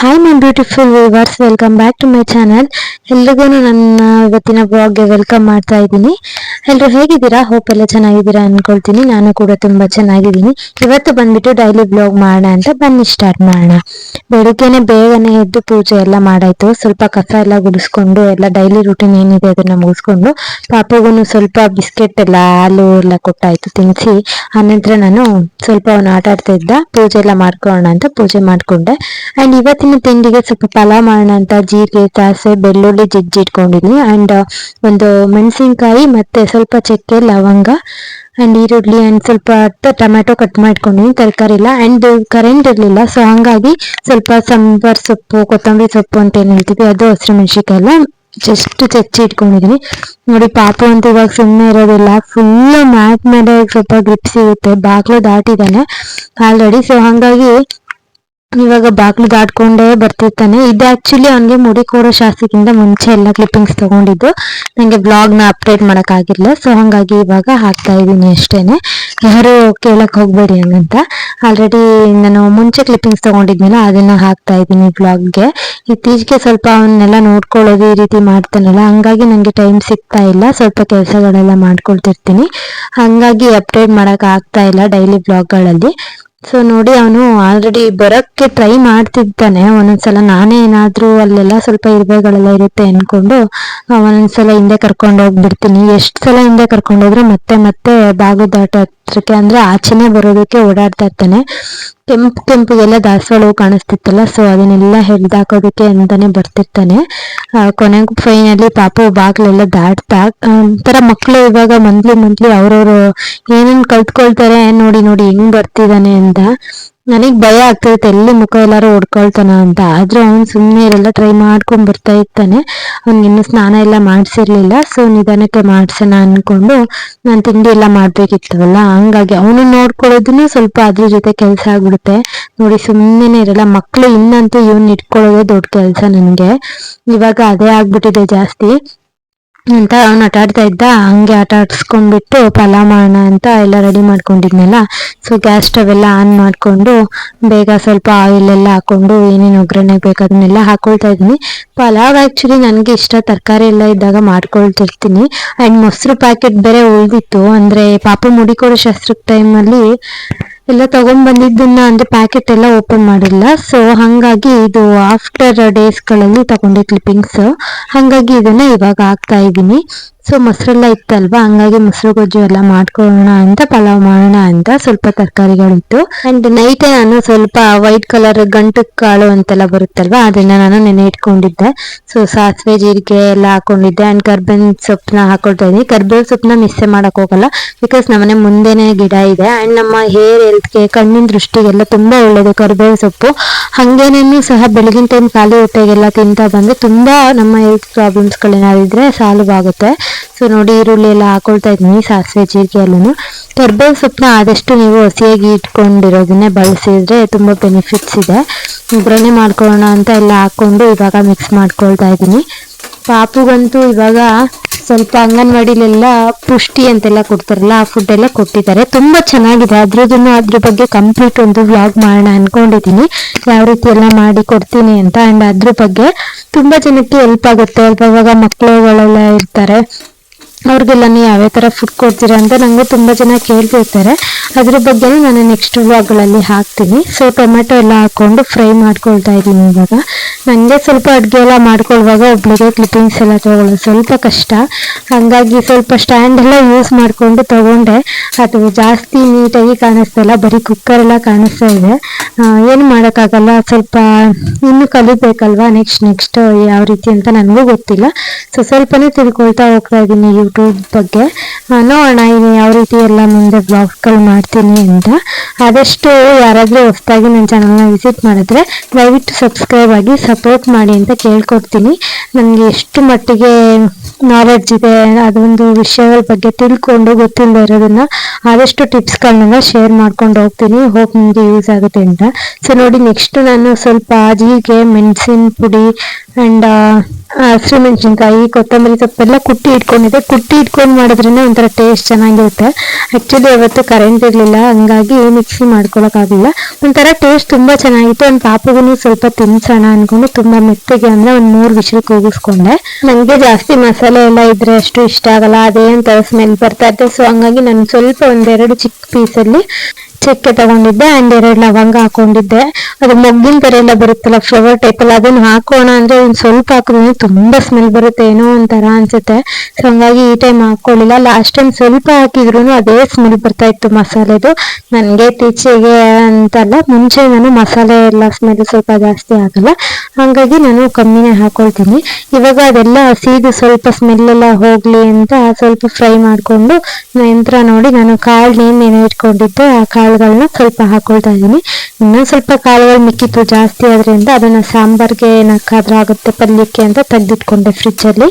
Hi my beautiful viewers, welcome back to my channel. ಎಲ್ರಿಗೂ ನನ್ನ ಇವತ್ತಿನ ಬ್ಲಾಗ್ಗೆ ವೆಲ್ಕಮ್ ಮಾಡ್ತಾ ಇದ್ದೀನಿ ಎಲ್ಲರೂ ಹೇಗಿದ್ದೀರಾ ಹೋಪ್ ಎಲ್ಲ ಚೆನ್ನಾಗಿದ್ದೀರಾ ಅನ್ಕೊಳ್ತೀನಿ ನಾನು ಕೂಡ ತುಂಬ ಚೆನ್ನಾಗಿದ್ದೀನಿ ಇವತ್ತು ಬಂದ್ಬಿಟ್ಟು ಡೈಲಿ ಬ್ಲಾಗ್ ಮಾಡೋಣ ಅಂತ ಬನ್ನಿ ಸ್ಟಾರ್ಟ್ ಮಾಡೋಣ ಬೆಳಗ್ಗೆನೆ ಬೇಗನೆ ಎದ್ದು ಪೂಜೆ ಎಲ್ಲ ಮಾಡಾಯ್ತು ಸ್ವಲ್ಪ ಕಸ ಎಲ್ಲ ಗುಡಿಸ್ಕೊಂಡು ಎಲ್ಲ ಡೈಲಿ ರೂಟೀನ್ ಏನಿದೆ ಅದನ್ನ ಮುಗಿಸ್ಕೊಂಡು ಪಾಪಗೂ ಸ್ವಲ್ಪ ಬಿಸ್ಕೆಟ್ ಎಲ್ಲ ಆಲೂ ಎಲ್ಲ ಕೊಟ್ಟಾಯ್ತು ತಿನ್ನಿಸಿ ಆನಂತರ ನಾನು ಸ್ವಲ್ಪ ಅವನು ಆಟ ಆಡ್ತಾ ಇದ್ದ ಪೂಜೆ ಎಲ್ಲ ಮಾಡ್ಕೊಳ್ಳೋಣ ಅಂತ ಪೂಜೆ ಮಾಡ್ಕೊಂಡೆ ಅಂಡ್ ಇವತ್ತಿನ ತಿಂಡಿಗೆ ಸ್ವಲ್ಪ ಪಲಾವ್ ಮಾಡೋಣ ಅಂತ ಜೀರಿಗೆ ತಾಸೆ ಬೆಳ್ಳುಳ್ಳಿ ಈರುಳ್ಳಿ ಜಜ್ಜಿಟ್ಕೊಂಡಿದ್ದೀನಿ ಆ್ಯಂಡ್ uh, ಒಂದು ಮೆಣಸಿನ್ಕಾಯಿ ಮತ್ತೆ ಸ್ವಲ್ಪ ಚಕ್ಕೆ ಲವಂಗ ಆ್ಯಂಡ್ ಈರುಳ್ಳಿ ಆ್ಯಂಡ್ ಸ್ವಲ್ಪ ಟೊಮೆಟೊ ಕಟ್ ಮಾಡ್ಕೊಂಡಿದ್ದೀನಿ ತರಕಾರಿ ಇಲ್ಲ ಆ್ಯಂಡ್ ಕರೆಂಟ್ ಇರಲಿಲ್ಲ ಸೊ ಹಾಗಾಗಿ ಸ್ವಲ್ಪ ಸಾಂಬಾರ್ ಸೊಪ್ಪು ಕೊತ್ತಂಬರಿ ಸೊಪ್ಪು ಅಂತ ಏನು ಹೇಳ್ತೀವಿ ಅದು ಹಸಿರು ಎಲ್ಲ ಜಸ್ಟ್ ಚಚ್ಚಿ ಇಟ್ಕೊಂಡಿದ್ದೀನಿ ನೋಡಿ ಪಾಪು ಅಂತ ಇವಾಗ ಸುಮ್ಮನೆ ಇರೋದಿಲ್ಲ ಫುಲ್ ಮ್ಯಾಟ್ ಮೇಲೆ ಸ್ವಲ್ಪ ಗ್ರಿಪ್ ಸಿಗುತ್ತೆ ಬಾಗಿಲು ದಾಟಿದ್ದಾನೆ ಆಲ್ರೆಡಿ ಸೊ ಹಾಗಾಗಿ ಇವಾಗ ಬಾಗ್ಲು ದಾಟ್ಕೊಂಡೇ ಬರ್ತಿರ್ತಾನೆ ಇದು ಆಕ್ಚುಲಿ ಅವ್ನಿಗೆ ಮುಡಿ ಕೋರೋ ಶಾಸ್ತ್ರಕ್ಕಿಂತ ಮುಂಚೆ ಎಲ್ಲ ಕ್ಲಿಪ್ಪಿಂಗ್ಸ್ ತಗೊಂಡಿದ್ದು ನನಗೆ ಬ್ಲಾಗ್ನ ಅಪ್ಡೇಟ್ ಮಾಡೋಕ್ಕಾಗಿಲ್ಲ ಸೊ ಹಾಗಾಗಿ ಇವಾಗ ಹಾಕ್ತಾ ಇದ್ದೀನಿ ಅಷ್ಟೇನೆ ಯಾರು ಕೇಳಕ್ ಹೋಗ್ಬೇಡಿ ಹಂಗಂತ ಆಲ್ರೆಡಿ ನಾನು ಮುಂಚೆ ಕ್ಲಿಪ್ಪಿಂಗ್ಸ್ ತಗೊಂಡಿದ್ನಲ್ಲ ಅದನ್ನ ಹಾಕ್ತಾ ಇದ್ದೀನಿ ಬ್ಲಾಗ್ಗೆ ಇತ್ತೀಚೆಗೆ ಸ್ವಲ್ಪ ಅವನ್ನೆಲ್ಲ ನೋಡ್ಕೊಳ್ಳೋದು ಈ ರೀತಿ ಮಾಡ್ತಾನಲ್ಲ ಹಂಗಾಗಿ ನನಗೆ ಟೈಮ್ ಸಿಗ್ತಾ ಇಲ್ಲ ಸ್ವಲ್ಪ ಕೆಲಸಗಳೆಲ್ಲ ಮಾಡ್ಕೊಳ್ತಿರ್ತೀನಿ ಹಂಗಾಗಿ ಅಪ್ಡೇಟ್ ಮಾಡೋಕೆ ಆಗ್ತಾ ಇಲ್ಲ ಡೈಲಿ ಬ್ಲಾಗ್ಗಳಲ್ಲಿ ಸೊ ನೋಡಿ ಅವನು ಆಲ್ರೆಡಿ ಬರೋಕ್ಕೆ ಟ್ರೈ ಮಾಡ್ತಿದ್ದಾನೆ ಒಂದೊಂದ್ಸಲ ನಾನೇ ಏನಾದ್ರು ಅಲ್ಲೆಲ್ಲ ಸ್ವಲ್ಪ ಇರ್ಬೆಗಳೆಲ್ಲ ಇರುತ್ತೆ ಅಂದ್ಕೊಂಡು ಒಂದೊಂದ್ಸಲ ಹಿಂದೆ ಕರ್ಕೊಂಡು ಹೋಗ್ಬಿಡ್ತೀನಿ ಎಷ್ಟು ಸಲ ಹಿಂದೆ ಕರ್ಕೊಂಡೋದ್ರೆ ಮತ್ತೆ ಮತ್ತೆ ಬಾಗು ದಾಟ ಹತ್ರಕ್ಕೆ ಅಂದ್ರೆ ಆಚೆನೆ ಬರೋದಕ್ಕೆ ಓಡಾಡ್ತಾ ಇರ್ತಾನೆ ಕೆಂಪು ಕೆಂಪಿಗೆಲ್ಲ ದಾಸವಾಳ ಹೂ ಕಾಣಿಸ್ತಿತ್ತಲ್ಲ ಸೊ ಅದನ್ನೆಲ್ಲ ಹಿಡ್ದಾಕೋದಕ್ಕೆ ಅಂತಾನೆ ಬರ್ತಿರ್ತಾನೆ ಕೊನೆಗೂ ಫೈನಲಿ ಪಾಪ ಬಾಗ್ಲೆಲ್ಲ ದಾಟ್ತಾ ಒಂಥರ ಮಕ್ಕಳು ಇವಾಗ ಮಂತ್ಲಿ ಮಂತ್ಲಿ ಅವ್ರವ್ರು ಏನೇನ್ ಕಲ್ತ್ಕೊಳ್ತಾರೆ ನೋಡಿ ನೋಡಿ ಹೆಂಗ್ ಬರ್ತಿದಾನೆ ಅಂತ ನನಗ್ ಭಯ ಆಗ್ತೈತೆ ಎಲ್ಲಿ ಮುಖ ಎಲ್ಲಾರು ಓಡ್ಕೊಳ್ತಾನ ಅಂತ ಆದ್ರೆ ಅವ್ನ್ ಸುಮ್ಮನೆ ಇರಲ್ಲ ಟ್ರೈ ಮಾಡ್ಕೊಂಡ್ ಬರ್ತಾ ಇರ್ತಾನೆ ಅವ್ನ್ ಇನ್ನು ಸ್ನಾನ ಎಲ್ಲ ಮಾಡ್ಸಿರ್ಲಿಲ್ಲ ಸೊ ನಿಧಾನಕ್ಕೆ ಮಾಡ್ಸೋಣ ಅನ್ಕೊಂಡು ನಾನ್ ತಿಂಡಿ ಎಲ್ಲ ಮಾಡ್ಬೇಕಿತ್ತವಲ್ಲ ಹಂಗಾಗಿ ಅವನು ನೋಡ್ಕೊಳ್ಳೋದನ್ನು ಸ್ವಲ್ಪ ಅದ್ರ ಜೊತೆ ಕೆಲ್ಸ ಆಗ್ಬಿಡುತ್ತೆ ನೋಡಿ ಸುಮ್ಮನೆ ಇರಲ್ಲ ಮಕ್ಳು ಇನ್ನಂತೂ ಇವನ್ ಇಟ್ಕೊಳ್ಳೋದೇ ದೊಡ್ಡ ಕೆಲ್ಸ ನನ್ಗೆ ಇವಾಗ ಅದೇ ಆಗ್ಬಿಟ್ಟಿದೆ ಜಾಸ್ತಿ ಅಂತ ಅವ್ನು ಆಟ ಆಡ್ತಾ ಇದ್ದ ಹಂಗೆ ಆಟ ಆಡಿಸ್ಕೊಂಡ್ಬಿಟ್ಟು ಪಲಾವ್ ಮಾಡೋಣ ಅಂತ ಎಲ್ಲ ರೆಡಿ ಮಾಡ್ಕೊಂಡಿದ್ನಲ್ಲ ಸೊ ಗ್ಯಾಸ್ ಸ್ಟವ್ ಎಲ್ಲ ಆನ್ ಮಾಡಿಕೊಂಡು ಬೇಗ ಸ್ವಲ್ಪ ಆಯಿಲ್ ಎಲ್ಲ ಹಾಕೊಂಡು ಏನೇನು ಒಗ್ಗರಣೆ ಬೇಕು ಅದನ್ನೆಲ್ಲ ಹಾಕೊಳ್ತಾ ಇದ್ದೀನಿ ಪಲಾವ್ ಆ್ಯಕ್ಚುಲಿ ನನಗೆ ಇಷ್ಟ ತರಕಾರಿ ಎಲ್ಲ ಇದ್ದಾಗ ಮಾಡ್ಕೊಳ್ತಿರ್ತೀನಿ ಆ್ಯಂಡ್ ಮೊಸರು ಪ್ಯಾಕೆಟ್ ಬೇರೆ ಉಳಿದಿತ್ತು ಅಂದರೆ ಪಾಪ ಮುಡಿಕೊಡೋ ಕೊಡೋ ಶಾಸ್ತ್ರದ ಟೈಮಲ್ಲಿ ಎಲ್ಲ ಬಂದಿದ್ದನ್ನ ಅಂದ್ರೆ ಪ್ಯಾಕೆಟ್ ಎಲ್ಲ ಓಪನ್ ಮಾಡಿಲ್ಲ ಸೊ ಹಂಗಾಗಿ ಇದು ಆಫ್ಟರ್ ಡೇಸ್ಗಳಲ್ಲಿ ತಗೊಂಡೆ ಕ್ಲಿಪ್ಪಿಂಗ್ಸ್ ಹಂಗಾಗಿ ಇದನ್ನ ಇವಾಗ ಹಾಕ್ತಾ ಇದ್ದೀನಿ ಸೊ ಮೊಸರೆಲ್ಲ ಇತ್ತಲ್ವಾ ಹಂಗಾಗಿ ಮೊಸರು ಗೊಜ್ಜು ಎಲ್ಲ ಮಾಡ್ಕೊಳ್ಳೋಣ ಅಂತ ಪಲಾವ್ ಮಾಡೋಣ ಅಂತ ಸ್ವಲ್ಪ ತರಕಾರಿಗಳಿತ್ತು ಅಂಡ್ ನೈಟ್ ನಾನು ಸ್ವಲ್ಪ ವೈಟ್ ಕಲರ್ ಗಂಟು ಕಾಳು ಅಂತೆಲ್ಲ ಬರುತ್ತಲ್ವಾ ಅದನ್ನ ನಾನು ನೆನೆ ಇಟ್ಕೊಂಡಿದ್ದೆ ಸೊ ಸಾಸಿವೆ ಜೀರಿಗೆ ಎಲ್ಲ ಹಾಕೊಂಡಿದ್ದೆ ಅಂಡ್ ಕರ್ಬೇವಿನ ಸೊಪ್ಪನ್ನ ಹಾಕೊಳ್ತಾ ಇದ್ದೀನಿ ಕರ್ಬೇವಿನ ಸೊಪ್ಪನ್ನ ಮಿಸ್ಸೆ ಮಾಡಕ್ ಹೋಗಲ್ಲ ಬಿಕಾಸ್ ನಮ್ಮನೆ ಮುಂದೆನೆ ಗಿಡ ಇದೆ ಅಂಡ್ ನಮ್ಮ ಹೇರ್ ಹೆಲ್ತ್ಗೆ ಕಣ್ಣಿನ ದೃಷ್ಟಿಗೆಲ್ಲ ತುಂಬಾ ಒಳ್ಳೇದು ಕರ್ಬೇವಿನ ಸೊಪ್ಪು ಹಂಗೇನೇನು ಸಹ ಬೆಳಗಿನ ಟೈಮ್ ಖಾಲಿ ಹೊಟ್ಟೆಗೆಲ್ಲ ತಿಂತಾ ಬಂದ್ರೆ ತುಂಬಾ ನಮ್ಮ ಹೆಲ್ತ್ ಪ್ರಾಬ್ಲಮ್ಸ್ ಗಳೇನಾದ್ರೆ ಸಾಲ್ವ್ ಆಗುತ್ತೆ ಸೊ ನೋಡಿ ಈರುಳ್ಳಿ ಎಲ್ಲ ಹಾಕೊಳ್ತಾ ಇದ್ದೀನಿ ಸಾಸಿವೆ ಜೀರಿಗೆ ಎಲ್ಲೂ ಕರ್ಬೇವು ಸೊಪ್ಪನ್ನ ಆದಷ್ಟು ನೀವು ಹಸಿಯಾಗಿ ಇಟ್ಕೊಂಡಿರೋದನ್ನೇ ಬಳಸಿದ್ರೆ ತುಂಬ ಬೆನಿಫಿಟ್ಸ್ ಇದೆ ಒಗ್ಗರಣೆ ಮಾಡ್ಕೊಳ್ಳೋಣ ಅಂತ ಎಲ್ಲ ಹಾಕ್ಕೊಂಡು ಇವಾಗ ಮಿಕ್ಸ್ ಮಾಡ್ಕೊಳ್ತಾ ಇದ್ದೀನಿ ಪಾಪುಗಂತೂ ಇವಾಗ ಸ್ವಲ್ಪ ಅಂಗನವಾಡಿಲೆಲ್ಲ ಪುಷ್ಟಿ ಅಂತೆಲ್ಲ ಕೊಡ್ತಾರಲ್ಲ ಆ ಫುಡ್ ಎಲ್ಲ ಕೊಟ್ಟಿದ್ದಾರೆ ತುಂಬಾ ಚೆನ್ನಾಗಿದೆ ಅದ್ರದ್ದು ಅದ್ರ ಬಗ್ಗೆ ಕಂಪ್ಲೀಟ್ ಒಂದು ವ್ಲಾಗ್ ಮಾಡೋಣ ಅನ್ಕೊಂಡಿದ್ದೀನಿ ಯಾವ ರೀತಿ ಎಲ್ಲ ಮಾಡಿ ಕೊಡ್ತೀನಿ ಅಂತ ಅಂಡ್ ಅದ್ರ ಬಗ್ಗೆ ತುಂಬಾ ಜನಕ್ಕೆ ಹೆಲ್ಪ್ ಆಗುತ್ತೆ ಇವಾಗ ಮಕ್ಕಳುಗಳೆಲ್ಲ ಇರ್ತಾರೆ ಅವ್ರಿಗೆಲ್ಲ ನೀವು ಯಾವ್ಯಾವ ಥರ ಫುಡ್ ಕೊಡ್ತೀರಾ ಅಂತ ನನಗೆ ತುಂಬ ಜನ ಕೇಳ್ತಿರ್ತಾರೆ ಅದ್ರ ಬಗ್ಗೆ ನಾನು ನೆಕ್ಸ್ಟ್ ವ್ಲಾಗ್ಗಳಲ್ಲಿ ಹಾಕ್ತೀನಿ ಸೊ ಟೊಮೆಟೊ ಎಲ್ಲ ಹಾಕ್ಕೊಂಡು ಫ್ರೈ ಮಾಡ್ಕೊಳ್ತಾ ಇದ್ದೀನಿ ಇವಾಗ ನನಗೆ ಸ್ವಲ್ಪ ಅಡುಗೆ ಎಲ್ಲ ಮಾಡ್ಕೊಳ್ಳುವಾಗ ಒಬ್ಳಿಗೆ ಕ್ಲಿಪ್ಪಿಂಗ್ಸ್ ಎಲ್ಲ ತೊಗೊಳ್ಳೋದು ಸ್ವಲ್ಪ ಕಷ್ಟ ಹಾಗಾಗಿ ಸ್ವಲ್ಪ ಸ್ಟ್ಯಾಂಡ್ ಎಲ್ಲ ಯೂಸ್ ಮಾಡಿಕೊಂಡು ತೊಗೊಂಡೆ ಅದು ಜಾಸ್ತಿ ನೀಟಾಗಿ ಕಾಣಿಸ್ತಾ ಇಲ್ಲ ಬರೀ ಕುಕ್ಕರೆಲ್ಲ ಕಾಣಿಸ್ತಾ ಇದೆ ಏನು ಮಾಡೋಕ್ಕಾಗಲ್ಲ ಸ್ವಲ್ಪ ಇನ್ನೂ ಕಲಿಬೇಕಲ್ವಾ ನೆಕ್ಸ್ಟ್ ನೆಕ್ಸ್ಟ್ ಯಾವ ರೀತಿ ಅಂತ ನನಗೂ ಗೊತ್ತಿಲ್ಲ ಸೊ ಸ್ವಲ್ಪನೇ ತಿಳ್ಕೊಳ್ತಾ ಹೋಗ್ತಾ ಇದ್ದೀನಿ ಯೂಟ್ಯೂಬ್ ಬಗ್ಗೆ ನೋಡೋಣ ಇನ್ನು ಯಾವ ರೀತಿ ಎಲ್ಲ ಮುಂದೆ ಬ್ಲಾಗ್ಸ್ಗಳು ಮಾಡ್ತೀನಿ ಅಂತ ಆದಷ್ಟು ಯಾರಾದರೂ ಹೊಸದಾಗಿ ನನ್ನ ಚಾನಲ್ನ ವಿಸಿಟ್ ಮಾಡಿದ್ರೆ ದಯವಿಟ್ಟು ಸಬ್ಸ್ಕ್ರೈಬ್ ಆಗಿ ಸಪೋರ್ಟ್ ಮಾಡಿ ಅಂತ ಕೇಳ್ಕೊಡ್ತೀನಿ ನನಗೆ ಎಷ್ಟು ಮಟ್ಟಿಗೆ ನಾಲೆಡ್ಜ್ ಇದೆ ಅದೊಂದು ವಿಷಯಗಳ ಬಗ್ಗೆ ತಿಳ್ಕೊಂಡು ಗೊತ್ತಿಲ್ಲದೆ ಇರೋದನ್ನು ಆದಷ್ಟು ಟಿಪ್ಸ್ಗಳನ್ನೆಲ್ಲ ಶೇರ್ ಮಾಡ್ಕೊಂಡು ಹೋಗ್ತೀನಿ ಹೋಗಿ ನಿಮಗೆ ಯೂಸ್ ಆಗುತ್ತೆ ಅಂತ ಸೊ ನೋಡಿ ನೆಕ್ಸ್ಟ್ ನಾನು ಸ್ವಲ್ಪ ಜೀಗೆ ಮೆಣಸಿನ ಪುಡಿ ಆ್ಯಂಡ್ ಮೆಣಸಿನ್ಕಾಯಿ ಕೊತ್ತಂಬರಿ ಸೊಪ್ಪೆಲ್ಲ ಕುಟ್ಟಿ ಇಟ್ಕೊಂಡಿದ್ದೆ ಕುಟ್ಟಿ ಇಟ್ಕೊಂಡು ಮಾಡೋದ್ರಿಂದ ಒಂಥರ ಟೇಸ್ಟ್ ಚೆನ್ನಾಗಿರುತ್ತೆ ಆ್ಯಕ್ಚುಲಿ ಅವತ್ತು ಕರೆಂಟ್ ಇರಲಿಲ್ಲ ಹಂಗಾಗಿ ಮಿಕ್ಸಿ ಮಾಡ್ಕೊಳಕ್ಕಾಗಲಿಲ್ಲ ಒಂಥರ ಟೇಸ್ಟ್ ತುಂಬ ಚೆನ್ನಾಗಿತ್ತು ಒಂದು ಪಾಪಗೂ ಸ್ವಲ್ಪ ತಿನ್ಸೋಣ ಅಂದ್ಕೊಂಡು ತುಂಬ ಮೆತ್ತಗೆ ಅಂದರೆ ಒಂದು ಮೂರು ವಿಷಲ್ ಕೂಗಿಸ್ಕೊಂಡೆ ನನಗೆ ಜಾಸ್ತಿ ಮಸಾಲೆ ಎಲ್ಲ ಇದ್ರೆ ಅಷ್ಟು ಇಷ್ಟ ಆಗಲ್ಲ ಅದೇ ಅಂತ ಸ್ಮೆಲ್ ಬರ್ತಾ ಇರ್ತದೆ ಸೊ ಹಂಗಾಗಿ ನಾನು ಸ್ವಲ್ಪ ಒಂದೆರಡು ಚಿಕ್ಕ ಪೀಸಲ್ಲಿ ಚಕ್ಕೆ ತಗೊಂಡಿದ್ದೆ ಅಂಡ್ ಎರಡು ಲವಂಗ ಹಾಕೊಂಡಿದ್ದೆ ಅದು ಮೊಗ್ಗಿನ ಥರ ಎಲ್ಲ ಬರುತ್ತಲ್ಲ ಫ್ಲವರ್ ಟೈಪಲ್ಲಿ ಅದನ್ನು ಹಾಕೋಣ ಅಂದರೆ ಒಂದು ಸ್ವಲ್ಪ ಹಾಕಿದ್ರೆ ತುಂಬ ಸ್ಮೆಲ್ ಬರುತ್ತೆ ಏನೋ ಒಂಥರ ಅನಿಸುತ್ತೆ ಸೊ ಹಾಗಾಗಿ ಈ ಟೈಮ್ ಹಾಕ್ಕೊಳ್ಳಿಲ್ಲ ಲಾಸ್ಟ್ ಟೈಮ್ ಸ್ವಲ್ಪ ಹಾಕಿದ್ರು ಅದೇ ಸ್ಮೆಲ್ ಬರ್ತಾ ಇತ್ತು ಮಸಾಲೆದು ನನಗೆ ಇತ್ತೀಚೆಗೆ ಅಂತಲ್ಲ ಮುಂಚೆ ನಾನು ಮಸಾಲೆ ಎಲ್ಲ ಸ್ಮೆಲ್ ಸ್ವಲ್ಪ ಜಾಸ್ತಿ ಆಗಲ್ಲ ಹಂಗಾಗಿ ನಾನು ಕಮ್ಮಿನೇ ಹಾಕೊಳ್ತೀನಿ ಇವಾಗ ಅದೆಲ್ಲ ಸೀದು ಸ್ವಲ್ಪ ಸ್ಮೆಲ್ ಎಲ್ಲ ಹೋಗಲಿ ಅಂತ ಸ್ವಲ್ಪ ಫ್ರೈ ಮಾಡಿಕೊಂಡು ನಂತರ ನೋಡಿ ನಾನು ಕಾಳು ನೇಮ್ ಏನೋ ಇಟ್ಕೊಂಡಿದ್ದೆ ಆ ಕಾಳು ಕಾಳುಗಳನ್ನ ಸ್ವಲ್ಪ ಹಾಕೊಳ್ತಾ ಇದ್ದೀನಿ ಇನ್ನೂ ಸ್ವಲ್ಪ ಕಾಳುಗಳು ಮಿಕ್ಕಿತ್ತು ಜಾಸ್ತಿ ಆದ್ರಿಂದ ಅದನ್ನು ಸಾಂಬಾರ್ಗೆ ಏನಕ್ಕಾದ್ರೂ ಆಗುತ್ತೆ ಪಲ್ಯಕ್ಕೆ ಅಂತ ತೆಗೆದಿಟ್ಕೊಂಡೆ ಫ್ರಿಜ್ಜಲ್ಲಿ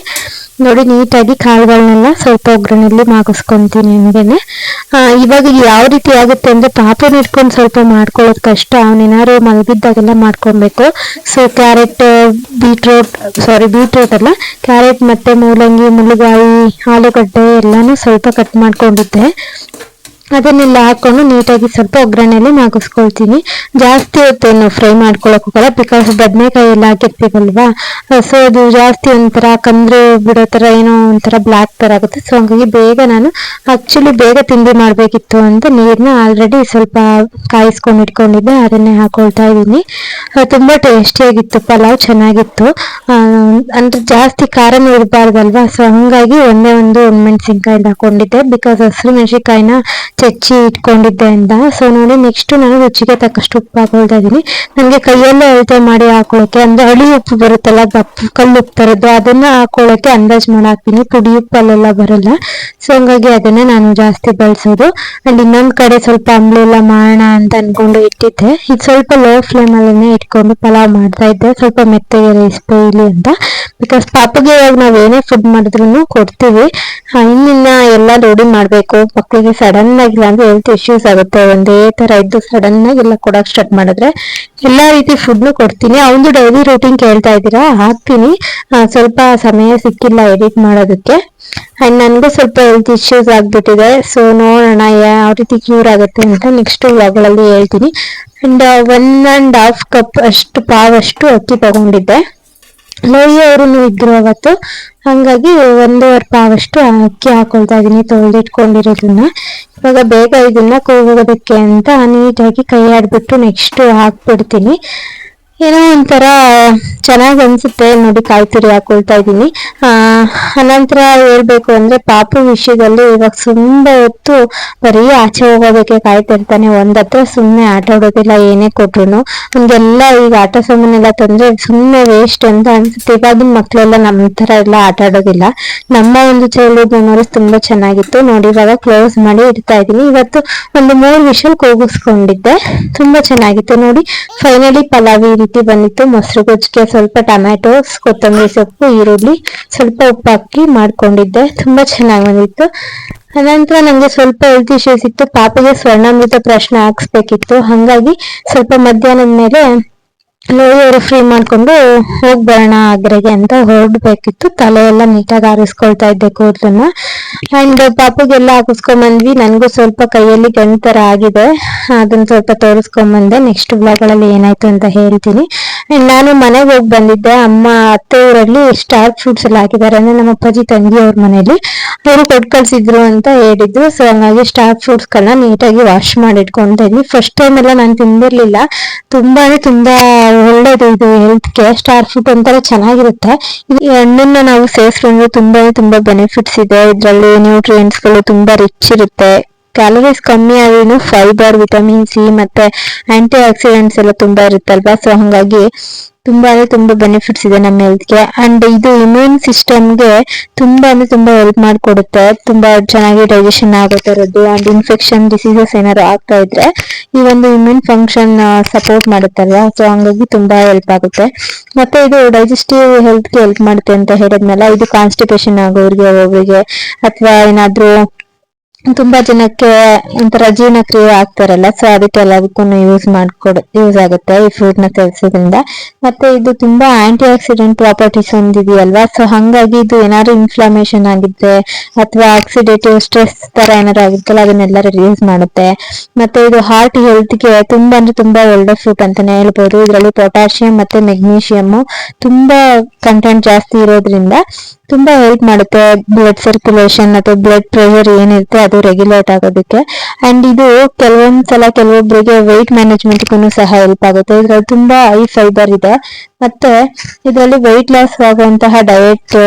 ನೋಡಿ ನೀಟಾಗಿ ಕಾಳುಗಳನ್ನೆಲ್ಲ ಸ್ವಲ್ಪ ಒಗ್ಗರಣೆಯಲ್ಲಿ ಮಾಗಿಸ್ಕೊಂತೀನಿ ಹಿಂಗೇನೆ ಇವಾಗ ಯಾವ ರೀತಿ ಆಗುತ್ತೆ ಅಂದರೆ ಪಾಪನ ಇಟ್ಕೊಂಡು ಸ್ವಲ್ಪ ಮಾಡ್ಕೊಳ್ಳೋದು ಕಷ್ಟ ಅವನೇನಾದ್ರು ಮಲಗಿದ್ದಾಗೆಲ್ಲ ಮಾಡ್ಕೊಬೇಕು so carrot beetroot sorry beetroot ಅಲ್ಲ ಕ್ಯಾರೆಟ್ ಮತ್ತೆ ಮೂಲಂಗಿ ಮುಳುಗಾಯಿ ಆಲೂಗಡ್ಡೆ ಎಲ್ಲನೂ ಸ್ವಲ್ಪ ಕಟ್ ಮಾಡ್ಕೊಂಡಿದ್ದೆ ಅದನ್ನೆಲ್ಲ ಹಾಕೊಂಡು ನೀಟಾಗಿ ಸ್ವಲ್ಪ ಒಗ್ಗರಣೆಯಲ್ಲಿ ಮಾಗಿಸ್ಕೊಳ್ತೀನಿ ಜಾಸ್ತಿ ಹೊತ್ತೇನು ಫ್ರೈ ಮಾಡ್ಕೊಳ್ಳೋಕ್ಕೋಗಲ್ಲ ಬಿಕಾಸ್ ಬದನೆಕಾಯಿ ಎಲ್ಲ ಹಾಕಿರ್ತೀವಲ್ವಾ ಸೊ ಅದು ಜಾಸ್ತಿ ಒಂಥರ ಕಂದ್ರು ಬಿಡೋ ಥರ ಏನೋ ಒಂಥರ ಬ್ಲ್ಯಾಕ್ ಥರ ಆಗುತ್ತೆ ಸೊ ಹಾಗಾಗಿ ಬೇಗ ನಾನು ಆ್ಯಕ್ಚುಲಿ ಬೇಗ ತಿಂಡಿ ಮಾಡಬೇಕಿತ್ತು ಅಂತ ನೀರನ್ನ ಆಲ್ರೆಡಿ ಸ್ವಲ್ಪ ಕಾಯಿಸ್ಕೊಂಡು ಇಟ್ಕೊಂಡಿದ್ದೆ ಅದನ್ನೇ ಹಾಕೊಳ್ತಾ ಇದ್ದೀನಿ ತುಂಬ ಟೇಸ್ಟಿಯಾಗಿತ್ತು ಪಲಾವ್ ಚೆನ್ನಾಗಿತ್ತು ಅಂದರೆ ಜಾಸ್ತಿ ಖಾರನೂ ಇರಬಾರ್ದಲ್ವಾ ಸೊ ಹಾಗಾಗಿ ಒಂದೇ ಒಂದು ಮೆಣಸಿನ್ಕಾಯಿ ಹಾಕೊಂಡಿದ್ದೆ ಬಿಕಾಸ್ ಹಸಿರು ಮೆಣಸಿನ್ಕಾಯಿನ ಚಚ್ಚಿ ಇಟ್ಕೊಂಡಿದ್ದೆ ಅಂತ ಸೊ ನೋಡಿ ನೆಕ್ಸ್ಟ್ ನಾನು ರುಚಿಗೆ ತಕ್ಕಷ್ಟು ಉಪ್ಪು ಹಾಕೊಳ್ತಾ ಇದೀನಿ ನನಗೆ ಕೈಯಲ್ಲೇ ಅಳತೆ ಮಾಡಿ ಹಾಕೊಳಕ್ಕೆ ಅಂದ್ರೆ ಹಳಿ ಉಪ್ಪು ಬರುತ್ತಲ್ಲ ಗಪ್ಪು ಕಲ್ಲು ಉಪ್ಪು ಥರದ್ದು ಅದನ್ನು ಹಾಕೊಳ್ಳೋಕೆ ಅಂದಾಜು ಹಾಕ್ತೀನಿ ಪುಡಿ ಉಪ್ಪಲ್ಲೆಲ್ಲ ಬರಲ್ಲ ಸೊ ಹಂಗಾಗಿ ಅದನ್ನ ನಾನು ಜಾಸ್ತಿ ಬಳಸೋದು ಅಲ್ಲಿ ಇನ್ನೊಂದು ಕಡೆ ಸ್ವಲ್ಪ ಅಂಬ್ಲಿ ಎಲ್ಲ ಮಾಡೋಣ ಅಂತ ಅಂದ್ಕೊಂಡು ಇಟ್ಟಿದ್ದೆ ಇದು ಸ್ವಲ್ಪ ಲೋ ಫ್ಲೇಮಲ್ಲೇ ಇಟ್ಕೊಂಡು ಪಲಾವ್ ಮಾಡ್ತಾ ಇದ್ದೆ ಸ್ವಲ್ಪ ಮೆತ್ತಗೆ ರೈಸ್ ಇಲ್ಲಿ ಅಂತ ಬಿಕಾಸ್ ಪಾಪಗೆ ಇವಾಗ ಏನೇ ಫುಡ್ ಮಾಡಿದ್ರು ಕೊಡ್ತೀವಿ ಇನ್ನಿನ್ನ ಎಲ್ಲ ರೂಢಿ ಮಾಡಬೇಕು ಮಕ್ಕಳಿಗೆ ಸಡನ್ ಆಗಿಲ್ಲ ಅಂದ್ರೆ ಹೆಲ್ತ್ ಇಶ್ಯೂಸ್ ಆಗುತ್ತೆ ಒಂದೇ ತರ ಇದ್ದು ಸಡನ್ ಆಗಿ ಎಲ್ಲ ಕೊಡಕ್ ಸ್ಟಾರ್ಟ್ ಮಾಡಿದ್ರೆ ಎಲ್ಲಾ ರೀತಿ ನು ಕೊಡ್ತೀನಿ ಅವನು ಡೈಲಿ ರೂಟೀನ್ ಕೇಳ್ತಾ ಇದ್ದೀರಾ ಹಾಕ್ತೀನಿ ಸ್ವಲ್ಪ ಸಮಯ ಸಿಕ್ಕಿಲ್ಲ ಎಡಿಟ್ ಮಾಡೋದಕ್ಕೆ ಅಂಡ್ ನನ್ಗೂ ಸ್ವಲ್ಪ ಹೆಲ್ತ್ ಇಶ್ಯೂಸ್ ಆಗ್ಬಿಟ್ಟಿದೆ ಸೊ ನೋಡೋಣ ಯಾವ ರೀತಿ ಕ್ಯೂರ್ ಆಗುತ್ತೆ ಅಂತ ನೆಕ್ಸ್ಟ್ ವ್ಲಾಗ್ಗಳಲ್ಲಿ ಹೇಳ್ತೀನಿ and one and half cup ಅಷ್ಟು ಅಷ್ಟು ಅಕ್ಕಿ ತಗೊಂಡಿದ್ದೆ ನವ್ಯ ಅವರು ಇದ್ರು ಅವತ್ತು ಹಂಗಾಗಿ ಒಂದೂವರೆ ಪಾವಷ್ಟು ಅಕ್ಕಿ ಹಾಕೊಳ್ತಾ ಇದ್ದೀನಿ ತೊಳೆದಿಟ್ಕೊಂಡಿರೋದನ್ನ ಇವಾಗ ಬೇಗ ಇದನ್ನ ಕೂಗೋದಕ್ಕೆ ಅಂತ ನೀಟಾಗಿ ಕೈ ಆಡ್ಬಿಟ್ಟು ನೆಕ್ಸ್ಟ್ ಹಾಕ್ಬಿಡ್ತೀನಿ ಏನೋ ಒಂಥರ ಚೆನ್ನಾಗಿ ಅನ್ಸುತ್ತೆ ನೋಡಿ ಕಾಯ್ತಿರಿ ಹಾಕೊಳ್ತಾ ಇದ್ದೀನಿ ಅನಂತರ ಹೇಳ್ಬೇಕು ಅಂದ್ರೆ ಪಾಪು ವಿಷಯದಲ್ಲಿ ಇವಾಗ ತುಂಬ ಹೊತ್ತು ಬರೀ ಆಚೆ ಹೋಗೋದಕ್ಕೆ ಕಾಯ್ತಿರ್ತಾನೆ ಒಂದ್ ಹತ್ರ ಸುಮ್ಮನೆ ಆಟ ಆಡೋದಿಲ್ಲ ಏನೇ ಕೊಟ್ರು ಒಂದೆಲ್ಲ ಈಗ ಆಟ ಸಾಮಾನೆಲ್ಲ ತಂದ್ರೆ ಸುಮ್ಮನೆ ವೇಸ್ಟ್ ಅಂತ ಅನ್ಸುತ್ತೆ ಇವಾಗ ಮಕ್ಕಳೆಲ್ಲ ನಮ್ಮ ತರ ಎಲ್ಲ ಆಟ ಆಡೋದಿಲ್ಲ ನಮ್ಮ ಒಂದು ಚೈಲ್ಡ್ಹುಡ್ ಮೆಮೊರೀಸ್ ತುಂಬಾ ಚೆನ್ನಾಗಿತ್ತು ನೋಡಿ ಇವಾಗ ಕ್ಲೋಸ್ ಮಾಡಿ ಇಡ್ತಾ ಇದೀನಿ ಇವತ್ತು ಒಂದು ಮೂರು ವಿಷಲ್ ಕೂಗಿಸ್ಕೊಂಡಿದ್ದೆ ತುಂಬಾ ಚೆನ್ನಾಗಿತ್ತು ನೋಡಿ ಫೈನಲಿ ಪಲಾವಿ ರೀತಿ ಬಂದಿತ್ತು ಮೊಸರು ಗೊಜ್ಜಿಗೆ ಸ್ವಲ್ಪ ಟೊಮ್ಯಾಟೋಸ್ ಕೊತ್ತಂಬರಿ ಸೊಪ್ಪು ಈರುಳ್ಳಿ ಸ್ವಲ್ಪ ಉಪ್ಪು ಹಾಕಿ ಮಾಡ್ಕೊಂಡಿದ್ದೆ ತುಂಬಾ ಚೆನ್ನಾಗಿ ಬಂದಿತ್ತು ಅನಂತರ ನಂಗೆ ಸ್ವಲ್ಪ ಹೆಲ್ತ್ ಇಶ್ಯೂಸ್ ಇತ್ತು ಪಾಪಿಗೆ ಸ್ವರ್ಣಾಮೃತ ಪ್ರಶ್ನ ಹಾಕ್ಸ್ಬೇಕಿತ್ತು ಹಾಗಾಗಿ ಸ್ವಲ್ಪ ಮಧ್ಯಾಹ್ನದ ಮೇಲೆ ನೋವು ಫ್ರೀ ಮಾಡ್ಕೊಂಡು ಹೋಗ್ಬರೋಣ ಬರೋಣ ಆಗ್ರೆಗೆ ಅಂತ ಹೊರಡ್ಬೇಕಿತ್ತು ತಲೆ ಎಲ್ಲ ನೀಟಾಗಿ ಆರಿಸ್ಕೊಳ್ತಾ ಇದ್ದೆ ಕೂದಲನ್ನ ಅಂಡ್ ಪಾಪಗೆಲ್ಲ ಹಾಕಿಸ್ಕೊಂಡ್ ನನಗೂ ಸ್ವಲ್ಪ ಕೈಯಲ್ಲಿ ಗಂಟರ ಆಗಿದೆ ಅದನ್ನ ಸ್ವಲ್ಪ ತೋರಿಸ್ಕೊಂಬಂದೆ ನೆಕ್ಸ್ಟ್ ಗಳಲ್ಲಿ ಏನಾಯ್ತು ಅಂತ ಹೇಳ್ತೀನಿ ನಾನು ಮನೆಗೆ ಹೋಗಿ ಬಂದಿದ್ದೆ ಅಮ್ಮ ಅತ್ತೆ ಊರಲ್ಲಿ ಸ್ಟಾರ್ ಫ್ರೂಟ್ಸ್ ಎಲ್ಲ ಹಾಕಿದ್ದಾರೆ ಅಂದ್ರೆ ನಮ್ಮ ಅಪ್ಪಾಜಿ ತಂಗಿ ಅವ್ರ ಮನೇಲಿ ಅವರು ಕೊಟ್ಟು ಕಳ್ಸಿದ್ರು ಅಂತ ಹೇಳಿದ್ರು ಸೊ ಹಂಗಾಗಿ ಸ್ಟಾರ್ ಫ್ರೂಟ್ಸ್ ಕನ್ನ ನೀಟಾಗಿ ವಾಶ್ ಮಾಡಿ ಇದ್ವಿ ಫಸ್ಟ್ ಟೈಮ್ ಎಲ್ಲ ನಾನು ತಿಂದಿರ್ಲಿಲ್ಲ ತುಂಬಾನೇ ತುಂಬಾ ಒಳ್ಳೇದು ಇದು ಹೆಲ್ತ್ ಕೇರ್ ಸ್ಟಾರ್ ಫ್ರೂಟ್ ಒಂಥರ ಚೆನ್ನಾಗಿರುತ್ತೆ ಈ ಹಣ್ಣನ್ನ ನಾವು ಸೇವಿಸ್ಕೊಂಡ್ರೆ ತುಂಬಾನೇ ತುಂಬಾ ಬೆನಿಫಿಟ್ಸ್ ಇದೆ ಇದರಲ್ಲಿ ನ್ಯೂಟ್ರಿಯೆಂಟ್ಸ್ಗಳು ತುಂಬಾ ರಿಚ್ ಇರುತ್ತೆ ಕ್ಯಾಲರೀಸ್ ಕಮ್ಮಿ ಆದ್ರೂ ಫೈಬರ್ ವಿಟಮಿನ್ ಸಿ ಮತ್ತೆ ಆಂಟಿ ಆಕ್ಸಿಡೆಂಟ್ಸ್ ಎಲ್ಲ ತುಂಬಾ ಇರುತ್ತಲ್ವಾ ಸೊ ಹಾಗಾಗಿ ತುಂಬಾ ಅಂದ್ರೆ ತುಂಬಾ ಬೆನಿಫಿಟ್ಸ್ ಇದೆ ನಮ್ಮ ಹೆಲ್ತ್ಗೆ ಅಂಡ್ ಇದು ಇಮ್ಯೂನ್ ಸಿಸ್ಟಮ್ಗೆ ತುಂಬಾ ಅಂದ್ರೆ ತುಂಬಾ ಹೆಲ್ಪ್ ಮಾಡಿಕೊಡುತ್ತೆ ತುಂಬಾ ಚೆನ್ನಾಗಿ ಡೈಜೆಷನ್ ಆಗುತ್ತೆ ಇರೋದು ಅಂಡ್ ಇನ್ಫೆಕ್ಷನ್ ಡಿಸೀಸಸ್ ಏನಾದ್ರು ಆಗ್ತಾ ಇದ್ರೆ ಈ ಒಂದು ಇಮ್ಯೂನ್ ಫಂಕ್ಷನ್ ಸಪೋರ್ಟ್ ಮಾಡುತ್ತಲ್ವಾ ಸೊ ಹಂಗಾಗಿ ತುಂಬಾ ಹೆಲ್ಪ್ ಆಗುತ್ತೆ ಮತ್ತೆ ಇದು ಡೈಜೆಸ್ಟಿವ್ ಹೆಲ್ತ್ಗೆ ಹೆಲ್ಪ್ ಮಾಡುತ್ತೆ ಅಂತ ಹೇಳಿದ್ಮೇಲೆ ಇದು ಕಾನ್ಸ್ಟಿಪೇಷನ್ ಆಗೋರಿಗೆ ಒಬ್ಬರಿಗೆ ಅಥವಾ ಏನಾದ್ರೂ ತುಂಬಾ ಜನಕ್ಕೆ ಒಂಥರ ಜೀರ್ಣಕ್ರಿಯೆ ಆಗ್ತಾರಲ್ಲ ಸೊ ಅದಕ್ಕೆ ಎಲ್ಲದಕ್ಕೂ ಯೂಸ್ ಮಾಡ್ಕೊಡ್ ಯೂಸ್ ಆಗುತ್ತೆ ಈ ಫ್ರೂಟ್ ನ ಮತ್ತೆ ಇದು ತುಂಬಾ ಆಂಟಿ ಆಕ್ಸಿಡೆಂಟ್ ಪ್ರಾಪರ್ಟೀಸ್ ಹೊಂದಿದೆಯಲ್ವಾ ಸೊ ಹಂಗಾಗಿ ಇದು ಏನಾದ್ರು ಇನ್ಫ್ಲಮೇಷನ್ ಆಗಿದ್ರೆ ಅಥವಾ ಆಕ್ಸಿಡೇಟಿವ್ ಸ್ಟ್ರೆಸ್ ತರ ಏನಾರು ಆಗುತ್ತಲ್ಲ ಅದನ್ನೆಲ್ಲ ರಿಲೀಸ್ ಮಾಡುತ್ತೆ ಮತ್ತೆ ಇದು ಹಾರ್ಟ್ ಹೆಲ್ತ್ ಗೆ ತುಂಬಾ ಅಂದ್ರೆ ತುಂಬಾ ಒಳ್ಳೆ ಫ್ರೂಟ್ ಅಂತಾನೆ ಹೇಳ್ಬೋದು ಇದರಲ್ಲಿ ಪೊಟ್ಯಾಷಿಯಂ ಮತ್ತೆ ಮೆಗ್ನೀಷಿಯಮ್ ತುಂಬಾ ಕಂಟೆಂಟ್ ಜಾಸ್ತಿ ಇರೋದ್ರಿಂದ ತುಂಬಾ ಹೆಲ್ಪ್ ಮಾಡುತ್ತೆ ಬ್ಲಡ್ ಸರ್ಕ್ಯುಲೇಷನ್ ಅಥವಾ ಬ್ಲಡ್ ಪ್ರೆಷರ್ ಏನಿರುತ್ತೆ ಅದು ರೆಗ್ಯುಲೇಟ್ ಆಗೋದಕ್ಕೆ ಅಂಡ್ ಇದು ಕೆಲವೊಂದ್ಸಲ ಕೆಲವೊಬ್ಬರಿಗೆ ವೆಯ್ಟ್ ಮ್ಯಾನೇಜ್ಮೆಂಟ್ಗೂ ಸಹ ಹೆಲ್ಪ್ ಆಗುತ್ತೆ ಇದ್ರಲ್ಲಿ ತುಂಬಾ ಹೈ ಫೈಬರ್ ಇದೆ ಮತ್ತೆ ಇದರಲ್ಲಿ ವೆಯ್ಟ್ ಲಾಸ್ ಆಗುವಂತಹ ಡಯಟ್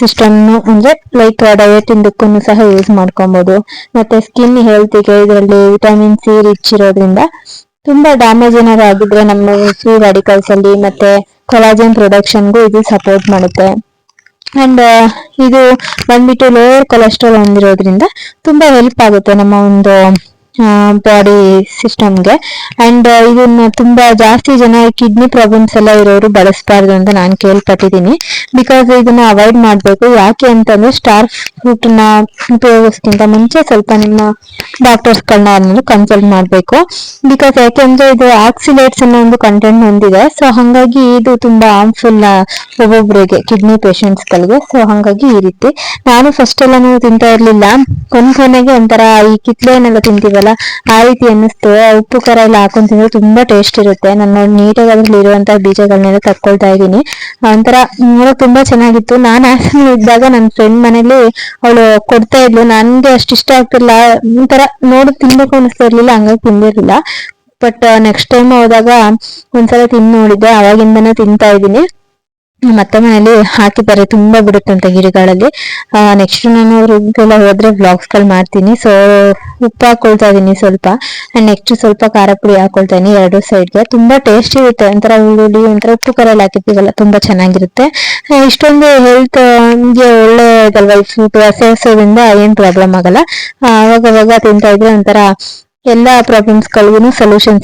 ಸಿಸ್ಟಮ್ ಅಂದ್ರೆ ಲೈಕ್ ಡಯಟ್ ಇಂದಕ್ಕೂ ಸಹ ಯೂಸ್ ಮಾಡ್ಕೊಬಹುದು ಮತ್ತೆ ಸ್ಕಿನ್ ಹೆಲ್ತ್ ಗೆ ಇದರಲ್ಲಿ ವಿಟಮಿನ್ ಸಿ ರಿಚ್ ಇರೋದ್ರಿಂದ ತುಂಬಾ ಡ್ಯಾಮೇಜ್ ಏನಾದ್ರು ಆಗಿದ್ರೆ ನಮ್ಮ ಫ್ರೀ ರಾಡಿಕಲ್ಸ್ ಅಲ್ಲಿ ಮತ್ತೆ ಕೊಲಾಜನ್ ಪ್ರೊಡಕ್ಷನ್ಗೂ ಇದು ಸಪೋರ್ಟ್ ಮಾಡುತ್ತೆ ಅಂಡ್ uh, ಇದು ಬಂದ್ಬಿಟ್ಟು ಲೋಯರ್ ಕೊಲೆಸ್ಟ್ರಾಲ್ ಹೊಂದಿರೋದ್ರಿಂದ ತುಂಬಾ ಹೆಲ್ಪ್ ಆಗುತ್ತೆ ನಮ್ಮ ಒಂದು ಬಾಡಿ ಸಿಸ್ಟಮ್ಗೆ ಅಂಡ್ ಇದನ್ನ ತುಂಬಾ ಜಾಸ್ತಿ ಜನ ಕಿಡ್ನಿ ಪ್ರಾಬ್ಲಮ್ಸ್ ಎಲ್ಲ ಇರೋರು ಬಳಸಬಾರ್ದು ಅಂತ ನಾನು ಕೇಳ್ಪಟ್ಟಿದ್ದೀನಿ ಬಿಕಾಸ್ ಇದನ್ನ ಅವಾಯ್ಡ್ ಮಾಡಬೇಕು ಯಾಕೆ ಅಂತಂದ್ರೆ ಸ್ಟಾರ್ ಫ್ರೂಟ್ ನ ಉಪಯೋಗಿಸ್ಕಿಂತ ಮುಂಚೆ ಸ್ವಲ್ಪ ನಿಮ್ಮ ಡಾಕ್ಟರ್ಸ್ ಗಳನ್ನ ಕನ್ಸಲ್ಟ್ ಮಾಡಬೇಕು ಬಿಕಾಸ್ ಯಾಕೆಂದ್ರೆ ಇದು ಆಕ್ಸಿಲೇಟ್ಸ್ ಅನ್ನೋ ಒಂದು ಕಂಟೆಂಟ್ ಹೊಂದಿದೆ ಸೊ ಹಾಗಾಗಿ ಇದು ತುಂಬಾ ಹಾರ್ಮ್ಫುಲ್ ಒಬ್ಬೊಬ್ಬರಿಗೆ ಕಿಡ್ನಿ ಪೇಷಂಟ್ಸ್ ಗಳಿಗೆ ಸೊ ಹಾಗಾಗಿ ಈ ರೀತಿ ನಾನು ಫಸ್ಟ್ ಎಲ್ಲಾನು ತಿಂತಾ ಇರ್ಲಿಲ್ಲ ಒಂದ್ ಕೊನೆಗೆ ಒಂಥರ ಈ ಕಿತ್ಲೆನೆಲ್ಲ ತಿಂತೀವಲ್ಲ ಆ ರೀತಿ ಅನ್ನಿಸ್ತು ಉಪ್ಪು ಖಾರ ಎಲ್ಲ ಹಾಕೊಂಡ್ ತಿಂದ್ರೆ ತುಂಬಾ ಟೇಸ್ಟ್ ಇರುತ್ತೆ ನಾನು ನೀಟಾಗಿ ಅದ್ರಲ್ಲಿ ಇರುವಂತಹ ಬೀಜಗಳನ್ನೆಲ್ಲ ತಕ್ಕೊಳ್ತಾ ಇದ್ದೀನಿ ಒಂಥರ ತುಂಬಾ ಚೆನ್ನಾಗಿತ್ತು ನಾನು ಆಸೆ ಇದ್ದಾಗ ನನ್ನ ಫ್ರೆಂಡ್ ಮನೇಲಿ ಅವಳು ಕೊಡ್ತಾ ಇದ್ಲು ನನ್ಗೆ ಅಷ್ಟು ಇಷ್ಟ ಆಗ್ತಿಲ್ಲ ಒಂಥರ ನೋಡು ತಿನ್ಬೇಕು ಅನಿಸ್ತಾ ಇರ್ಲಿಲ್ಲ ಹಂಗಾಗಿ ತಿಂದಿರ್ಲಿಲ್ಲ ಬಟ್ ನೆಕ್ಸ್ಟ್ ಟೈಮ್ ಹೋದಾಗ ಒಂದ್ಸಲ ತಿನ್ ನೋಡಿದ್ದೆ ಅವಾಗಿಂದನೇ ತಿಂತಾ ಇದ್ದೀನಿ ಮತ್ತೆ ಹಾಕಿದ್ದಾರೆ ತುಂಬಾ ಬಿಡುತ್ತೆ ಅಂತ ಗಿಡಗಳಲ್ಲಿ ನೆಕ್ಸ್ಟ್ ನಾನು ಅವ್ರಿಗೆಲ್ಲ ಹೋದ್ರೆ ಗಳು ಮಾಡ್ತೀನಿ ಸೊ ಉಪ್ಪು ಹಾಕೊಳ್ತಾ ಇದೀನಿ ಸ್ವಲ್ಪ ನೆಕ್ಸ್ಟ್ ಸ್ವಲ್ಪ ಖಾರ ಪುಡಿ ಹಾಕೊಳ್ತಾ ಇದ್ದೀನಿ ಎರಡು ಸೈಡ್ಗೆ ತುಂಬಾ ಟೇಸ್ಟಿ ಇರುತ್ತೆ ಒಂಥರ ಈರುಳ್ಳಿ ಒಂಥರ ಉಪ್ಪು ಕರಲ್ಲಿ ಹಾಕಿರ್ತೀವಲ್ಲ ತುಂಬಾ ಚೆನ್ನಾಗಿರುತ್ತೆ ಇಷ್ಟೊಂದು ಹೆಲ್ತ್ ಗೆ ಒಳ್ಳೆ ಈ ಫ್ರೂಟ್ ಹಸೋದ್ರಿಂದ ಏನ್ ಪ್ರಾಬ್ಲಮ್ ಆಗಲ್ಲ ಅವಾಗವಾಗ ತಿಂತಾ ಇದ್ರೆ ಒಂಥರ ಎಲ್ಲ ಪ್ರಾಬ್ಲಮ್ಸ್ಗಳಿಗೂ ಸೊಲ್ಯೂಷನ್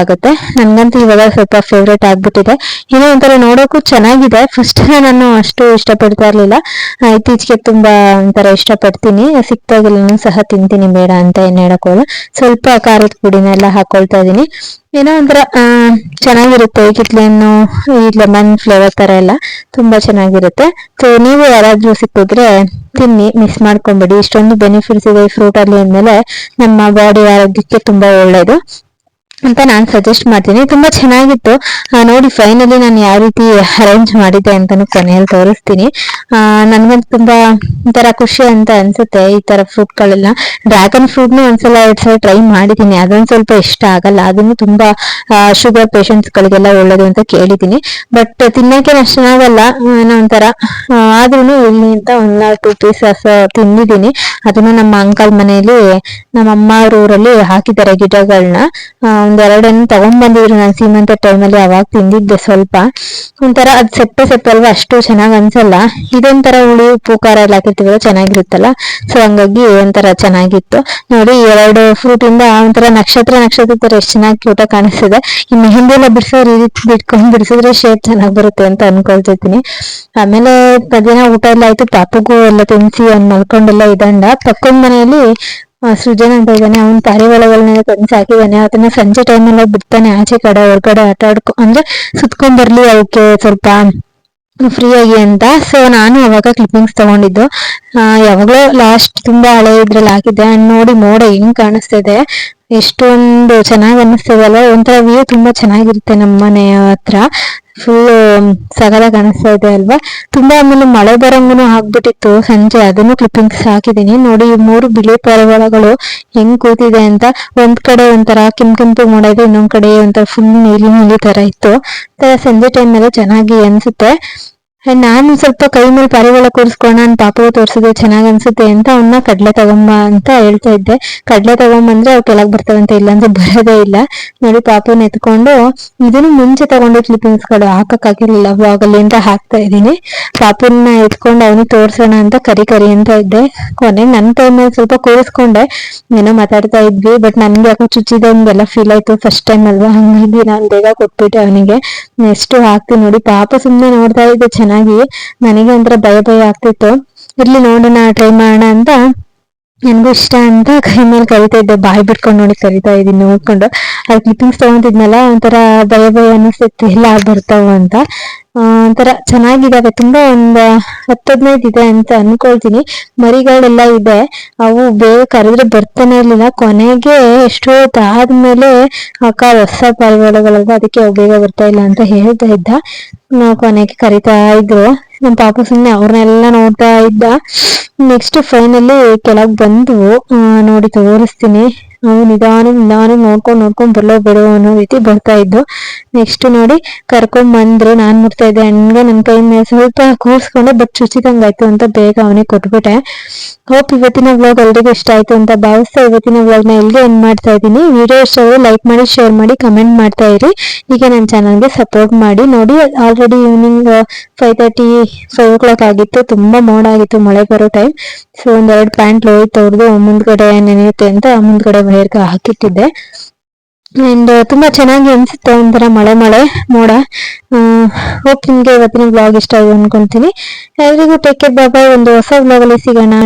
ಆಗುತ್ತೆ ನನಗಂತೂ ಇವಾಗ ಸ್ವಲ್ಪ ಫೇವ್ರೇಟ್ ಆಗಿಬಿಟ್ಟಿದೆ ಏನೋ ಒಂಥರ ನೋಡೋಕ್ಕೂ ಚೆನ್ನಾಗಿದೆ ಫಸ್ಟ್ ನಾನು ಅಷ್ಟು ಇಷ್ಟಪಡ್ತಾ ಇರಲಿಲ್ಲ ಇತ್ತೀಚೆಗೆ ತುಂಬ ಒಂಥರ ಇಷ್ಟಪಡ್ತೀನಿ ಸಿಕ್ತಾಗೆಲ್ಲೂ ಸಹ ತಿಂತೀನಿ ಬೇಡ ಅಂತ ಏನು ಹೇಳೋಕ್ಕೋಲ್ಲ ಸ್ವಲ್ಪ ಖಾರದ ಪುಡಿನ ಎಲ್ಲ ಹಾಕೊಳ್ತಾ ಇದ್ದೀನಿ ಏನೋ ಒಂಥರ ಚೆನ್ನಾಗಿರುತ್ತೆ ಕಿತ್ಲೆಯನ್ನು ಈ ಲೆಮನ್ ಫ್ಲೇವರ್ ಥರ ಎಲ್ಲ ತುಂಬ ಚೆನ್ನಾಗಿರುತ್ತೆ ಸೊ ನೀವು ಯಾರಾದರೂ ಸಿಕ್ಕಿದ್ರೆ ತಿನ್ನಿ ಮಿಸ್ ಮಾಡ್ಕೊಂಬೇಡಿ ಇಷ್ಟೊಂದು ಬೆನಿಫಿಟ್ಸ್ ಇದೆ ಈ ಫ್ರೂಟ್ ಅಲ್ಲಿ ಅಂದ್ಮೇಲೆ ನಮ್ಮ ಬಾಡಿ ಆರೋಗ್ಯಕ್ಕೆ ತುಂಬಾ ಒಳ್ಳೇದು ಅಂತ ನಾನು ಸಜೆಸ್ಟ್ ಮಾಡ್ತೀನಿ ತುಂಬಾ ಚೆನ್ನಾಗಿತ್ತು ನೋಡಿ ಫೈನಲಿ ನಾನು ಯಾವ ರೀತಿ ಅರೇಂಜ್ ಮಾಡಿದ್ದೆ ಅಂತಾನು ಕೊನೆಯಲ್ಲಿ ತೋರಿಸ್ತೀನಿ ನನ್ಗಂತೂ ತುಂಬಾ ಒಂಥರ ಖುಷಿ ಅಂತ ಅನ್ಸುತ್ತೆ ಈ ತರ ಫ್ರೂಟ್ಗಳೆಲ್ಲ ಡ್ರ್ಯಾಗನ್ ಫ್ರೂಟ್ ಒಂದ್ಸಲ ಎರಡ್ ಸಲ ಟ್ರೈ ಮಾಡಿದ್ದೀನಿ ಅದೊಂದು ಸ್ವಲ್ಪ ಇಷ್ಟ ಆಗಲ್ಲ ಅದನ್ನು ತುಂಬಾ ಶುಗರ್ ಪೇಷಂಟ್ಸ್ ಗಳಿಗೆಲ್ಲ ಒಳ್ಳೇದು ಅಂತ ಕೇಳಿದೀನಿ ಬಟ್ ತಿನ್ನಕ್ಕೆ ಅಷ್ಟು ಚೆನ್ನಾಗಲ್ಲ ಏನೋ ಒಂಥರ ಆದ್ರೂ ಇಲ್ಲಿ ಅಂತ ಒಂದ್ ಟೂ ಪೀಸಸ್ ತಿಂದಿದ್ದೀನಿ ಅದನ್ನು ನಮ್ಮ ಅಂಕಲ್ ಮನೆಯಲ್ಲಿ ನಮ್ಮ ಅಮ್ಮ ಊರಲ್ಲಿ ಹಾಕಿದ್ದಾರೆ ಗಿಡಗಳನ್ನ ಒಂದೆರಡನ್ನು ತಗೊಂಡ್ ತಗೊಂಡ್ಬಂದಿದ್ರು ನಾನು ಸೀಮಂತ ಟೈಮಲ್ಲಿ ಅವಾಗ ತಿಂದಿದ್ದೆ ಸ್ವಲ್ಪ ಒಂಥರ ಅದು ಸೆಪ್ಪೆ ಸೆಪ್ಪೆ ಅಲ್ವಾ ಅಷ್ಟು ಚೆನ್ನಾಗಿ ಅನ್ಸಲ್ಲ ಇದೊಂಥರ ಹುಳಿ ಉಪ್ಪು ಖಾರ ಎಲ್ಲ ಹಾಕಿರ್ತೀವಲ್ಲ ಚೆನ್ನಾಗಿರುತ್ತಲ್ಲ ಸೊ ಹಂಗಾಗಿ ಒಂಥರ ಚೆನ್ನಾಗಿತ್ತು ನೋಡಿ ಎರಡು ಫ್ರೂಟಿಂದ ಒಂಥರ ನಕ್ಷತ್ರ ನಕ್ಷತ್ರ ಥರ ಎಷ್ಟು ಚೆನ್ನಾಗಿ ಕ್ಯೂಟ ಕಾಣಿಸ್ತಿದೆ ಈ ಮೆಹಂದಿ ಎಲ್ಲ ಬಿಡಿಸೋ ರೀತಿ ಬಿಟ್ಕೊಂಡು ಬಿಡಿಸಿದ್ರೆ ಶೇಪ್ ಚೆನ್ನಾಗಿ ಬರುತ್ತೆ ಅಂತ ಅನ್ಕೊಳ್ತಿದ್ದೀನಿ ಆಮೇಲೆ ಪದಿನ ಊಟ ಎಲ್ಲ ಆಯ್ತು ಪಾಪಗೂ ಎಲ್ಲ ತಿನ್ಸಿ ಅವ್ನು ಮಲ್ಕೊಂಡೆಲ್ಲ ಇದಂಡ ಪಕ್ಕದ ಮನೆಯಲ್ಲಿ ಸೃಜನ್ ಅಂತ ಇದ್ದಾನೆ ಅವ್ನ ಪಾರಿವಾಳಗಳನ್ನ ತಂದು ಹಾಕಿದಾನೆ ಅದನ್ನ ಸಂಜೆ ಟೈಮ್ ಎಲ್ಲ ಬಿಡ್ತಾನೆ ಆಚೆ ಕಡೆ ಹೊರಗಡೆ ಆಟ ಆಡ್ಕೊ ಅಂದ್ರೆ ಸುತ್ಕೊಂಡ್ ಬರ್ಲಿ ಅವಕ್ಕೆ ಸ್ವಲ್ಪ ಫ್ರೀ ಆಗಿ ಅಂತ ಸೊ ನಾನು ಯಾವಾಗ ಕ್ಲಿಪ್ಪಿಂಗ್ಸ್ ತಗೊಂಡಿದ್ದು ಯಾವಾಗಲೂ ಲಾಸ್ಟ್ ತುಂಬಾ ಹಳೆ ಇದ್ರಲ್ಲಿ ಹಾಕಿದ್ದೆ ನೋಡಿ ಮೋಡ ಹೆಂಗ್ ಕಾಣಿಸ್ತಿದೆ ಎಷ್ಟೊಂದು ಚೆನ್ನಾಗಿ ಅನ್ನಿಸ್ತದಲ್ಲ ಒಂಥರ ವ್ಯೂ ತುಂಬಾ ಚೆನ್ನಾಗಿರುತ್ತೆ ನಮ್ಮ ಮನೆ ಹತ್ರ ಫುಲ್ ಸಗದ ಕಾಣಿಸ್ತಾ ಇದೆ ಅಲ್ವಾ ತುಂಬಾ ಆಮೇಲೆ ಮಳೆ ಬರಂಗೂ ಆಗ್ಬಿಟ್ಟಿತ್ತು ಸಂಜೆ ಅದನ್ನು ಕ್ಲಿಪ್ಪಿಂಗ್ಸ್ ಹಾಕಿದೀನಿ ನೋಡಿ ಮೂರು ಬಿಳಿ ಪರವಳಗಳು ಹೆಂಗ್ ಕೂತಿದೆ ಅಂತ ಒಂದ್ ಕಡೆ ಒಂಥರ ಕೆಂಪು ಮೋಡ ಇದೆ ಇನ್ನೊಂದ್ ಕಡೆ ಒಂಥರ ಫುಲ್ ನೀಲಿ ನೀಲಿ ತರ ಇತ್ತು ಸಂಜೆ ಟೈಮ್ ಮೇಲೆ ಚೆನ್ನಾಗಿ ಅನ್ಸುತ್ತೆ ನಾನು ಸ್ವಲ್ಪ ಕೈ ಮೇಲೆ ಪರಿವಳ ಕೂರಿಸ್ಕೊಂಡ ನಾನು ಪಾಪು ತೋರಿಸಿದ್ರೆ ಚೆನ್ನಾಗಿ ಅನ್ಸುತ್ತೆ ಅಂತ ಅವನ್ನ ಕಡ್ಲೆ ತಗೊಂಬ ಅಂತ ಹೇಳ್ತಾ ಇದ್ದೆ ಕಡಲೆ ತಗೊಂಬಂದ್ರೆ ಅವ್ ಕೆಳಗೆ ಬರ್ತಾವಂತ ಇಲ್ಲ ಅಂದ್ರೆ ಬರೋದೇ ಇಲ್ಲ ನೋಡಿ ಪಾಪುನ ಎತ್ಕೊಂಡು ಇದನ್ನು ಮುಂಚೆ ತಗೊಂಡು ಕ್ಲಿಪ್ಪಿಂಗ್ಸ್ಗಳು ಹಾಕಕ್ಕಾಗಿರ್ಲಿಲ್ಲ ಬ್ಲಾಗಲ್ಲಿ ಅಂತ ಹಾಕ್ತಾ ಇದೀನಿ ಪಾಪುನ ಎತ್ಕೊಂಡು ಅವನಿಗೆ ತೋರ್ಸೋಣ ಅಂತ ಕರಿ ಕರಿ ಅಂತ ಇದ್ದೆ ಕೊನೆ ನನ್ ಕೈ ಮೇಲೆ ಸ್ವಲ್ಪ ಕೂರಿಸ್ಕೊಂಡೆ ಏನೋ ಮಾತಾಡ್ತಾ ಇದ್ವಿ ಬಟ್ ನನ್ಗೆ ಯಾಕೋ ಚುಚ್ಚಿದೆ ಹಿಂಗೆಲ್ಲ ಫೀಲ್ ಆಯ್ತು ಫಸ್ಟ್ ಟೈಮ್ ಅಲ್ವಾ ಹಂಗಾಗಿ ನಾನು ಬೇಗ ಕೊಟ್ಬಿಟ್ಟೆ ಅವನಿಗೆ ನೆಕ್ಸ್ಟ್ ಹಾಕ್ತಿ ನೋಡಿ ಪಾಪ ಸುಮ್ಮನೆ ನೋಡ್ತಾ ಇದ್ದೆ ಚೆನ್ನಾಗಿ ಚೆನ್ನಾಗಿ ನನಗೆ ಅಂದ್ರೆ ಭಯ ಭಯ ಆಗ್ತಿತ್ತು ಇರ್ಲಿ ನೋಡೋಣ ಟ್ರೈ ಮಾಡೋಣ ಅಂತ ನನಗೂ ಇಷ್ಟ ಅಂತ ಕೈ ಮೇಲೆ ಕರಿತಾ ಇದ್ದೆ ಬಾಯಿ ಬಿಟ್ಕೊಂಡು ನೋಡಿ ಕರಿತಾ ಇದ್ದೀನಿ ನೋಡ್ಕೊಂಡು ಆ ಕ್ಲಿಪ್ಪಿಂಗ್ಸ್ ತಗೊಂಡಿದ್ನಲ್ಲ ಒಂಥರ ಭಯ ಭಯ ಅನ್ನಿಸ್ತಿತ್ತು ಎಲ್ಲ ಬರ್ತಾವ ಅಂತ ಒಂಥರ ಚೆನ್ನಾಗಿದ್ದಾವೆ ತುಂಬಾ ಒಂದು ಹತ್ತು ಇದೆ ಅಂತ ಅನ್ಕೊಳ್ತೀನಿ ಮರಿಗಳೆಲ್ಲ ಇದೆ ಅವು ಬೇಗ ಕರೆದ್ರೆ ಬರ್ತಾನೆ ಇರ್ಲಿಲ್ಲ ಕೊನೆಗೆ ಎಷ್ಟೋ ಆದ್ಮೇಲೆ ಅಕ್ಕ ಹೊಸ ಪಾರಿವಾಳಗಳಲ್ಲ ಅದಕ್ಕೆ ಅವು ಬೇಗ ಬರ್ತಾ ಇಲ್ಲ ಅಂತ ಹೇಳ್ತಾ ಇದ್ದ ನಾವು ಕೊನೆಗೆ ಕರಿತಾ ಇದ್ರು ನಮ್ಮ ಪಾಪ ಸುಮ್ಮನೆ ಅವ್ರನ್ನೆಲ್ಲ ನೋಡ್ತಾ ಇದ್ದ ನೆಕ್ಸ್ಟ್ ಫೈನಲ್ಲಿ ಕೆಳಗ್ ಬಂದು ನೋಡಿ ತೋರಿಸ್ತೀನಿ ನಾವು ನಿಧಾನ ನಿಧಾನ ನೋಡ್ಕೊಂಡು ನೋಡ್ಕೊಂಡು ಬರ್ಲೋ ಬಿಡೋ ಅನ್ನೋ ರೀತಿ ಬರ್ತಾ ಇದ್ದು ನೆಕ್ಸ್ಟ್ ನೋಡಿ ಕರ್ಕೊಂಡ್ ಬಂದ್ರು ನಾನ್ ಮುಟ್ತಾ ಇದ್ದೆ ಹಂಗೆ ನನ್ನ ಮೇಲೆ ಸ್ವಲ್ಪ ಕೂರ್ಸ್ಕೊಂಡೆ ಬಟ್ ಆಯ್ತು ಅಂತ ಬೇಗ ಅವನಿಗೆ ಕೊಟ್ಬಿಟ್ಟೆ ಹೋಪ್ ಇವತ್ತಿನ ವ್ಲಾಗ್ ಎಲ್ರಿಗೂ ಇಷ್ಟ ಆಯ್ತು ಅಂತ ಭಾವಿಸ್ತಾ ಇವತ್ತಿನ ವ್ಲಾಗ್ನ ಎಲ್ಲಿ ಎಂಡ್ ಮಾಡ್ತಾ ಇದ್ದೀನಿ ವಿಡಿಯೋ ಇಷ್ಟ ಆದರೆ ಲೈಕ್ ಮಾಡಿ ಶೇರ್ ಮಾಡಿ ಕಮೆಂಟ್ ಮಾಡ್ತಾ ಇರಿ ಈಗ ನನ್ನ ಗೆ ಸಪೋರ್ಟ್ ಮಾಡಿ ನೋಡಿ already evening five thirty five o'clock ಆಗಿತ್ತು ತುಂಬಾ ಮೋಡ ಆಗಿತ್ತು ಮಳೆ ಬರೋ ಟೈಮ್ ಸೊ ಒಂದೆರಡು ಪ್ಯಾಂಟ್ ಲೋಯ್ ತೋರ್ದು ಮುಂದ್ಗಡೆ ನೆನೆಯುತ್ತೆ ಅಂತ ಮುಂದ್ಗಡೆ ಬೇರ್ಗ ಹಾಕಿಟ್ಟಿದ್ದೆ ಅಂಡ್ uh, ತುಂಬಾ ಚೆನ್ನಾಗಿ ಅನ್ಸುತ್ತೆ ಒಂಥರ ಮಳೆ ಮಳೆ ಮೋಡ ಹೋಪ್ ನಿಮ್ಗೆ ಇವತ್ತಿನ ಬ್ಲಾಗ್ ಇಷ್ಟ ಆಗಿದೆ ಅನ್ಕೊಂತೀನಿ ಎಲ್ರಿಗೂ ಟೇಕ್ ಕೇರ್ ಬಾಬಾ ಒಂದು ಹೊಸ ಬ್ಲಾಗಲ್ಲಿ ಸಿಗೋಣ